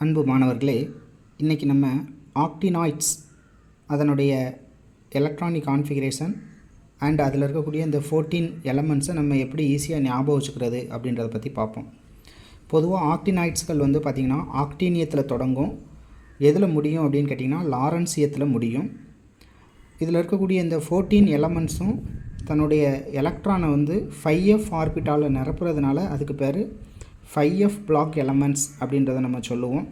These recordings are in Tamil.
அன்பு மாணவர்களே இன்றைக்கி நம்ம ஆக்டினாய்ட்ஸ் அதனுடைய எலக்ட்ரானிக் கான்ஃபிகரேஷன் அண்ட் அதில் இருக்கக்கூடிய இந்த ஃபோர்டீன் எலமெண்ட்ஸை நம்ம எப்படி ஈஸியாக ஞாபகம் வச்சுக்கிறது அப்படின்றத பற்றி பார்ப்போம். பொதுவாக ஆக்டினாய்ட்ஸ்கள் வந்து பார்த்திங்கன்னா ஆக்டீனியத்தில் தொடங்கும். எதில் முடியும் அப்படின்னு கேட்டிங்கன்னா லாரன்சியத்தில் முடியும். இதில் இருக்கக்கூடிய இந்த ஃபோர்டீன் எலமெண்ட்ஸும் தன்னுடைய எலக்ட்ரானை வந்து ஃபைவ் எஃப் ஆர்பிட்டாலில் நிரப்புறதுனால அதுக்கு பேர் ஃபைவ் எஃப் பிளாக் எலமெண்ட்ஸ் அப்படின்றத நம்ம சொல்லுவோம்.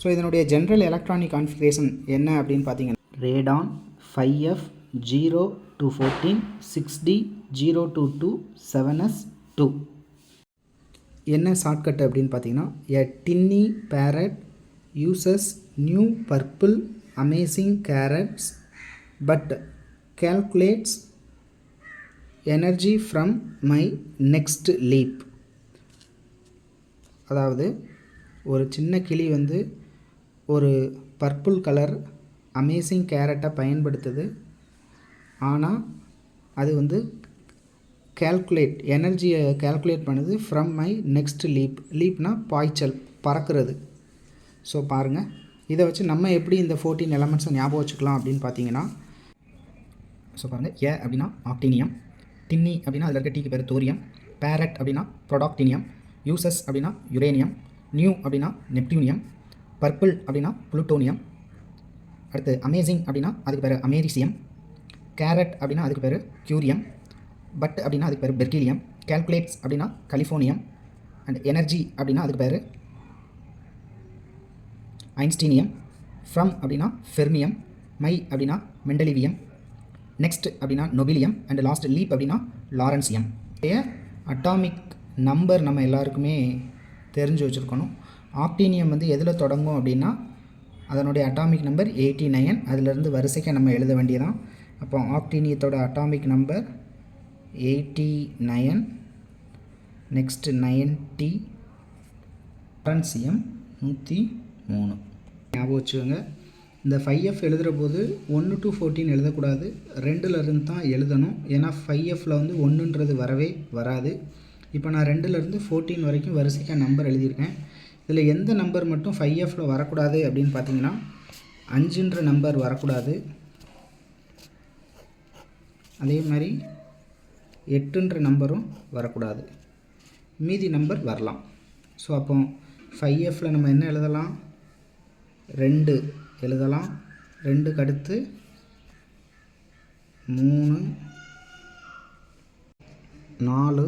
ஸோ இதனுடைய ஜென்ரல் எலக்ட்ரானிக் கான்ஃபிகரேஷன் என்ன அப்படின்னு பார்த்தீங்கன்னா radon five F zero two fourteen six D zero two two seven S two என்ன ஷார்ட்கட் அப்படின்னு பார்த்தீங்கன்னா a tiny parrot uses new purple amazing carrots but calculates energy from my next leap அதாவது ஒரு சின்ன கிளி வந்து ஒரு பர்பிள் கலர் அமேசிங் கேரட்டை பயன்படுத்துது. ஆனால் அது வந்து கேல்குலேட் எனர்ஜியை கேல்குலேட் பண்ணுது ஃப்ரம் மை நெக்ஸ்ட் லீப் லீப்னா பாய்ச்சல் பறக்கிறது. ஸோ பாருங்கள் இதை வச்சு நம்ம எப்படி இந்த ஃபோர்டீன் எலமெண்ட்ஸை ஞாபகம் வச்சுக்கலாம் அப்படின்னு பார்த்தீங்கன்னா ஸோ பாருங்கள் ஏ அப்படின்னா ஆக்டீனியம் டின்னி அப்படின்னா அதில் இருக்க டீக்கு பேர் தோரியம் பேரட் அப்படின்னா ப்ரொடாக்டினியம் யூசஸ் அப்படின்னா யுரேனியம் நியூ அப்படின்னா நெப்டியூனியம் பர்பிள் அப்படின்னா புளுட்டோனியம் அடுத்து அமேசிங் அப்படின்னா அதுக்கு பேர் அமேரிசியம் கேரட் அப்படின்னா அதுக்கு பேர் கியூரியம் பட் அப்படின்னா அதுக்கு பேர் பெர்கிலியம் கேல்குலேட்ஸ் அப்படின்னா கலிஃபோர்னியம் அண்ட் எனர்ஜி அப்படின்னா அதுக்கு பேர் ஐன்ஸ்டீனியம் ஃப்ரம் அப்படின்னா ஃபெர்மியம் மை அப்படின்னா மெண்டலிவியம் நெக்ஸ்ட் அப்படின்னா நொபிலியம் அண்ட் லாஸ்ட் லீப் அப்படின்னா லாரன்சியம். அட்டாமிக் நம்பர் நம்ம எல்லாருக்குமே தெரிஞ்சு வச்சுருக்கணும். ஆக்டீனியம் வந்து எதில் தொடங்கும் அப்படின்னா அதனுடைய அட்டாமிக் நம்பர் எயிட்டி நைன் அதிலிருந்து வரிசைக்கு நம்ம எழுத வேண்டியதான் அப்போ ஆக்டீனியத்தோட atomic number eighty nine next ninety lawrencium நூற்றி மூணு. ஞாபகம் வச்சுக்கோங்க. இந்த ஃபைவ் எஃப் எழுதுகிற போது ஒன்று டு ஃபோர்டீன் எழுதக்கூடாது. ரெண்டுலேருந்து தான் எழுதணும். ஏன்னா ஃபைவ் எஃப்பில் வந்து ஒன்றுன்றது வரவே வராது. இப்போ நான் ரெண்டுலேருந்து ஃபோர்டீன் வரைக்கும் வரிசைக்காக நம்பர் எழுதியிருக்கேன். இதில் எந்த நம்பர் மட்டும் ஃபைவ் எஃப்பில் வரக்கூடாது அப்படின்னு பார்த்தீங்கன்னா அஞ்சுன்ற நம்பர் வரக்கூடாது. அதே மாதிரி எட்டுன்ற நம்பரும் வரக்கூடாது. மீதி நம்பர் வரலாம். ஸோ அப்போ ஃபைவ் எஃப்பில் நம்ம என்ன எழுதலாம்? ரெண்டு எழுதலாம். ரெண்டுக்கு அடுத்து மூணு நாலு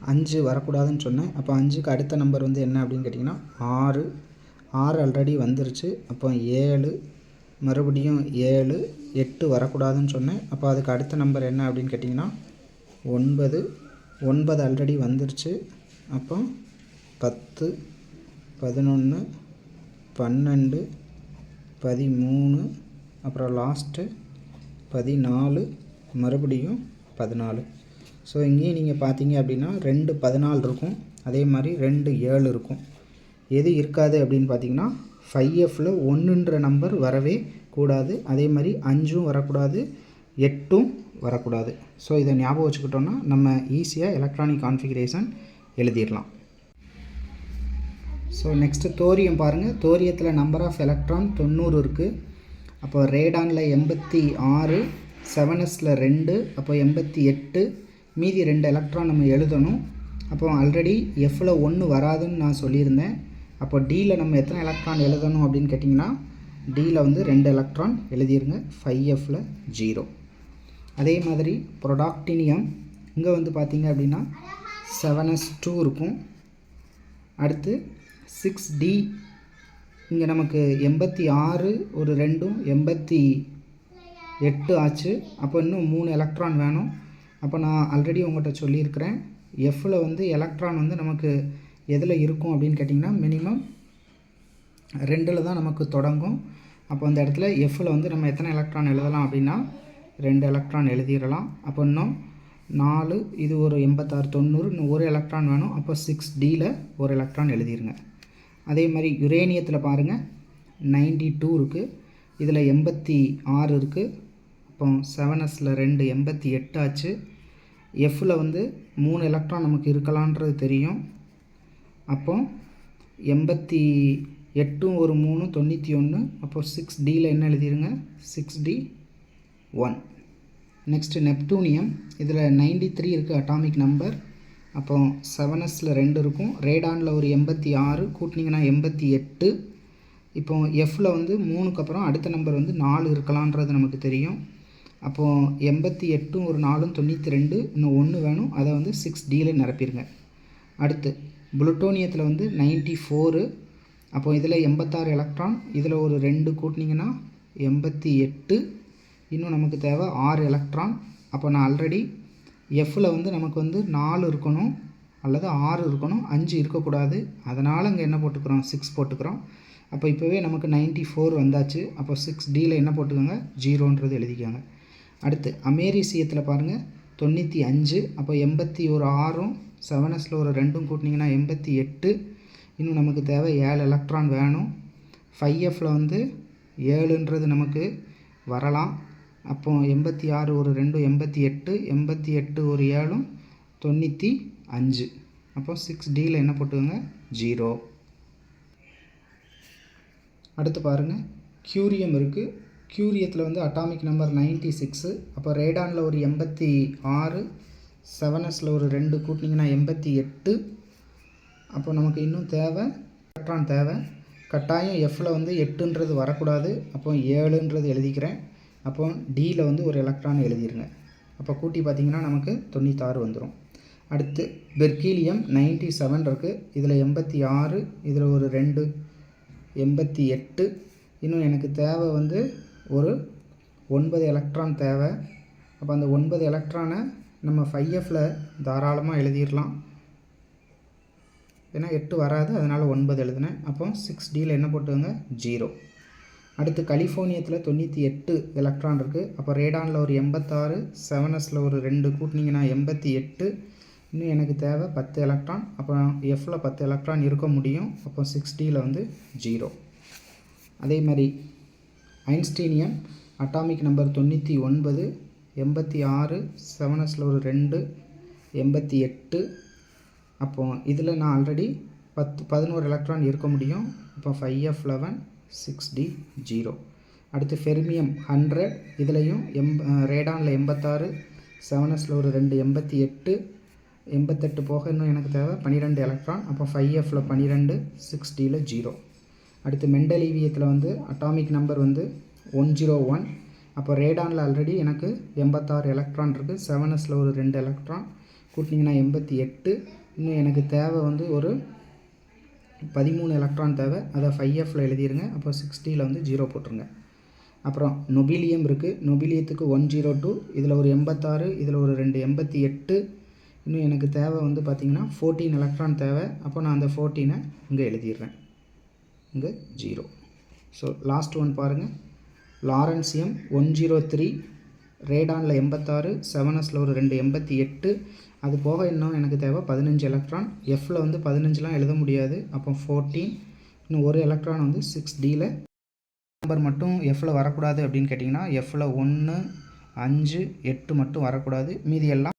அஞ்சு வரக்கூடாதுன்னு சொன்னேன். அப்போ அஞ்சுக்கு அடுத்த நம்பர் வந்து என்ன அப்படின்னு கேட்டிங்கன்னா ஆறு. ஆறு ஆல்ரெடி வந்துருச்சு. அப்போ ஏழு. மறுபடியும் ஏழு எட்டு வரக்கூடாதுன்னு சொன்னேன். அப்போ அதுக்கு அடுத்த நம்பர் என்ன அப்படின்னு கேட்டிங்கன்னா ஒன்பது. ஒன்பது ஆல்ரெடி வந்துருச்சு. அப்போ பத்து பதினொன்று பன்னெண்டு பதிமூணு அப்புறம் லாஸ்ட்டு பதினாலு மறுபடியும் பதினாலு. ஸோ இங்கேயும் நீங்கள் பார்த்தீங்க அப்படின்னா ரெண்டு பதினாலு இருக்கும். அதே மாதிரி ரெண்டு ஏழு இருக்கும். எது இருக்காது அப்படின்னு பார்த்தீங்கன்னா ஃபைவ் எஃப்பில் ஒன்றுன்ற நம்பர் வரவே கூடாது. அதே மாதிரி அஞ்சும் வரக்கூடாது எட்டும் வரக்கூடாது. ஸோ இதை ஞாபகம் வச்சுக்கிட்டோன்னா நம்ம ஈஸியாக எலக்ட்ரானிக் கான்ஃபிகரேஷன் எழுதிடலாம். ஸோ நெக்ஸ்ட்டு தோரியம் பாருங்கள் தோரியத்தில் நம்பர் ஆஃப் எலக்ட்ரான் தொண்ணூறு இருக்குது அப்போ ரேடானில் எண்பத்தி ஆறு செவனஸில் ரெண்டு அப்போ எண்பத்தி எட்டு மீதி ரெண்டு எலக்ட்ரான் நம்ம எழுதணும். அப்போ ஆல்ரெடி எஃப்பில் ஒன்று வராதுன்னு நான் சொல்லியிருந்தேன். அப்போ டியில் நம்ம எத்தனை எலக்ட்ரான் எழுதணும் அப்படின்னு கேட்டிங்கன்னா டியில் வந்து ரெண்டு எலக்ட்ரான் எழுதிருங்க. ஃபைவ் எஃப்பில் ஜீரோ அதே மாதிரி ப்ரொடாக்டினியம் இங்கே வந்து பார்த்திங்க அப்படின்னா செவன் எஸ் டூ இருக்கும். அடுத்து சிக்ஸ் டி இங்கே நமக்கு எண்பத்தி ஆறு ஒரு ரெண்டும் எண்பத்தி எட்டு ஆச்சு. அப்போ இன்னும் மூணு எலக்ட்ரான் வேணும். அப்போ நான் ஆல்ரெடி உங்கள்கிட்ட சொல்லியிருக்கிறேன். எஃப்பில் வந்து எலக்ட்ரான் வந்து நமக்கு எதில் இருக்கும் அப்படின்னு கேட்டிங்கன்னா மினிமம் ரெண்டில் தான் நமக்கு தொடங்கும். அப்போ அந்த இடத்துல எஃப்பில் வந்து நம்ம எத்தனை எலக்ட்ரான் எழுதலாம் அப்படின்னா ரெண்டு எலக்ட்ரான் எழுதிடலாம். அப்போ இன்னும் நாலு இது ஒரு எண்பத்தாறு தொண்ணூறு இன்னும் ஒரு எலக்ட்ரான் வேணும். அப்போ சிக்ஸ் டியில் ஒரு எலக்ட்ரான் எழுதிருங்க. அதே மாதிரி யுரேனியத்தில் பாருங்கள் நைன்டி டூ இருக்குது இதில் எண்பத்தி ஆறு இருக்குது அப்போ எஸ்ஸில் ரெண்டு எண்பத்தி எட்டு ஆச்சு. எஃப்பில் வந்து மூணு எலக்ட்ரான் நமக்கு இருக்கலான்றது தெரியும். அப்போ எண்பத்தி எட்டும் ஒரு மூணு தொண்ணூற்றி ஒன்று அப்போ சிக்ஸ் டியில் என்ன எழுதிருங்க? Six D one next neptunium இதில் நைன்டி த்ரீ இருக்குது அட்டாமிக் நம்பர் அப்போ செவனஸில் ரெண்டு இருக்கும். ரேடானில் ஒரு எண்பத்தி ஆறு கூட்டினீங்கன்னா எண்பத்தி எட்டு. இப்போ எஃப்பில் வந்து மூணுக்கு அப்புறம் அடுத்த நம்பர் வந்து நாலு இருக்கலான்றது நமக்கு தெரியும். அப்போது எண்பத்தி எட்டும் ஒரு நாலும் தொண்ணூற்றி ரெண்டு இன்னும் ஒன்று வேணும். அதை வந்து சிக்ஸ் டியில் நிரப்பிடுங்க அடுத்து புளுட்டோனியத்தில் வந்து நைன்ட்டி ஃபோரு. அப்போ இதில் எண்பத்தாறு எலக்ட்ரான் இதில் ஒரு ரெண்டு கூட்டினீங்கன்னா எண்பத்தி எட்டு. இன்னும் நமக்கு தேவை ஆறு எலக்ட்ரான் அப்போ நான் ஆல்ரெடி எஃப்பில் வந்து நமக்கு வந்து நாலு இருக்கணும் அல்லது ஆறு இருக்கணும் அஞ்சு இருக்கக்கூடாது. அதனால் அங்கே என்ன போட்டுக்கிறோம்? சிக்ஸ் போட்டுக்கிறோம். அப்போ இப்போவே நமக்கு நைன்ட்டி ஃபோர் வந்தாச்சு. அப்போ சிக்ஸ் டியில் என்ன போட்டுக்கோங்க? ஜீரோன்றது எழுதிக்கோங்க. அடுத்து அமேரிசியத்தில் பாருங்கள் தொண்ணூற்றி அஞ்சு அப்போ எண்பத்தி ஒரு ஆறும் செவனஸில் ஒரு ரெண்டும் கூட்டினீங்கன்னா எண்பத்தி எட்டு இன்னும் நமக்கு தேவை ஏழு எலக்ட்ரான் வேணும். ஃபைவ் எஃப்பில் வந்து ஏழுன்றது நமக்கு வரலாம். அப்போ எண்பத்தி ஆறு ஒரு ரெண்டும் எண்பத்தி எட்டு எண்பத்தி எட்டு ஒரு ஏழும் தொண்ணூற்றி அஞ்சு. அப்போ சிக்ஸ் டியில் என்ன போட்டுக்கோங்க? ஜீரோ அடுத்து பாருங்கள் க்யூரியம் இருக்குது க்யூரியத்தில் வந்து அட்டாமிக் நம்பர் நைன்ட்டி சிக்ஸு அப்போ ரேடானில் ஒரு எண்பத்தி ஆறு செவனஸில் ஒரு ரெண்டு கூட்டினீங்கன்னா எண்பத்தி எட்டு. அப்போ நமக்கு இன்னும் தேவை எலக்ட்ரான் தேவை. கட்டாயம் எஃப்பில் வந்து எட்டுன்றது வரக்கூடாது. அப்போ ஏழுன்றது எழுதிக்கிறேன். அப்போ டியில் வந்து ஒரு எலக்ட்ரான் எழுதிருங்க. அப்போ கூட்டி பார்த்தீங்கன்னா நமக்கு தொண்ணூத்தாறு வந்துடும் அடுத்து பெர்கீலியம் நைன்ட்டி செவன் இருக்குது இதில் எண்பத்தி ஆறு இதில் ஒரு ரெண்டு எண்பத்தி எட்டு. இன்னும் எனக்கு தேவை வந்து ஒரு ஒன்பது எலக்ட்ரான் தேவை. அப்போ அந்த ஒன்பது எலக்ட்ரானை நம்ம ஃபைவ் எஃப்பில் தாராளமாக எழுதிடலாம் ஏன்னா எட்டு வராது அதனால் ஒன்பது எழுதினேன். அப்போ சிக்ஸ் டியில் என்ன போட்டுக்கோங்க? ஜீரோ அடுத்து கலிஃபோர்னியத்தில் தொண்ணூற்றி எட்டு எலக்ட்ரான் இருக்குது அப்போ ரேடானில் ஒரு எண்பத்தாறு செவனஸில் ஒரு ரெண்டு கூட்டினீங்கன்னா எண்பத்தி எட்டு. இன்னும் எனக்கு தேவை பத்து எலக்ட்ரான் அப்போ எஃப்பில் பத்து எலக்ட்ரான் இருக்க முடியும். அப்போ சிக்ஸ் டியில் வந்து ஜீரோ அதே மாதிரி ஐன்ஸ்டீனியம் அட்டாமிக் நம்பர் தொண்ணூற்றி ஒன்பது எண்பத்தி ஆறு செவனஸில் ஒரு ரெண்டு எண்பத்தி எட்டு. அப்போ இதில் நான் ஆல்ரெடி பத்து பதினோரு எலக்ட்ரான் இருக்க முடியும். இப்போ five F eleven six D zero அடுத்து ஃபெர்மியம் ஹண்ட்ரட் இதுலேயும் எம் ரேடானில் எண்பத்தாறு செவனஸில் ஒரு ரெண்டு எண்பத்தி எட்டு. எண்பத்தெட்டு போக இன்னும் எனக்கு தேவை பன்னிரெண்டு எலக்ட்ரான் அப்போ ஃபைவ் எஃப்பில் பன்னிரெண்டு சிக்ஸ் டியில் ஜீரோ அடுத்து மெண்டலீவியத்தில் வந்து அட்டாமிக் நம்பர் வந்து ஒன் ஜீரோ ஒன் அப்போ ரேடானில் ஆல்ரெடி எனக்கு எண்பத்தாறு எலக்ட்ரான் இருக்குது செவனஸில் ஒரு ரெண்டு எலக்ட்ரான் கூட்டினிங்கன்னா எண்பத்தி எட்டு. இன்னும் எனக்கு தேவை வந்து ஒரு பதிமூணு எலக்ட்ரான் தேவை. அதை ஃபைவ் எஃப்பில் எழுதிடுங்க அப்போ சிக்ஸ்டியில் வந்து ஜீரோ போட்டுருங்க. அப்புறம் நொபிலியம் இருக்குது நொபிலியத்துக்கு ஒன் ஜீரோ டூ இதில் ஒரு எண்பத்தாறு இதில் ஒரு ரெண்டு எண்பத்தி எட்டு. இன்னும் எனக்கு தேவை வந்து பார்த்திங்கன்னா ஃபோர்டீன் எலக்ட்ரான் தேவை. அப்போ நான் அந்த ஃபோர்டீனை இங்கே எழுதிடுறேன். இங்கே ஜீரோ ஸோ லாஸ்ட் ஒன் பாருங்கள் லாரன்சியம் ஒன் ஜீரோ த்ரீ ரேடானில் எண்பத்தாறு செவனஸில் ஒரு ரெண்டு எண்பத்தி எட்டு. அது போக இன்னும் எனக்கு தேவை பதினஞ்சு எலக்ட்ரான் எஃப்பில் வந்து பதினஞ்சுலாம் எழுத முடியாது. அப்போ ஃபோர்டீன் இன்னும் ஒரு எலக்ட்ரான் வந்து சிக்ஸ் டியில் நம்பர் மட்டும் எஃப்பில் வரக்கூடாது அப்படின்னு கேட்டிங்கன்னா எஃப்பில் ஒன்று அஞ்சு எட்டு மட்டும் வரக்கூடாது. மீதி எல்லாம்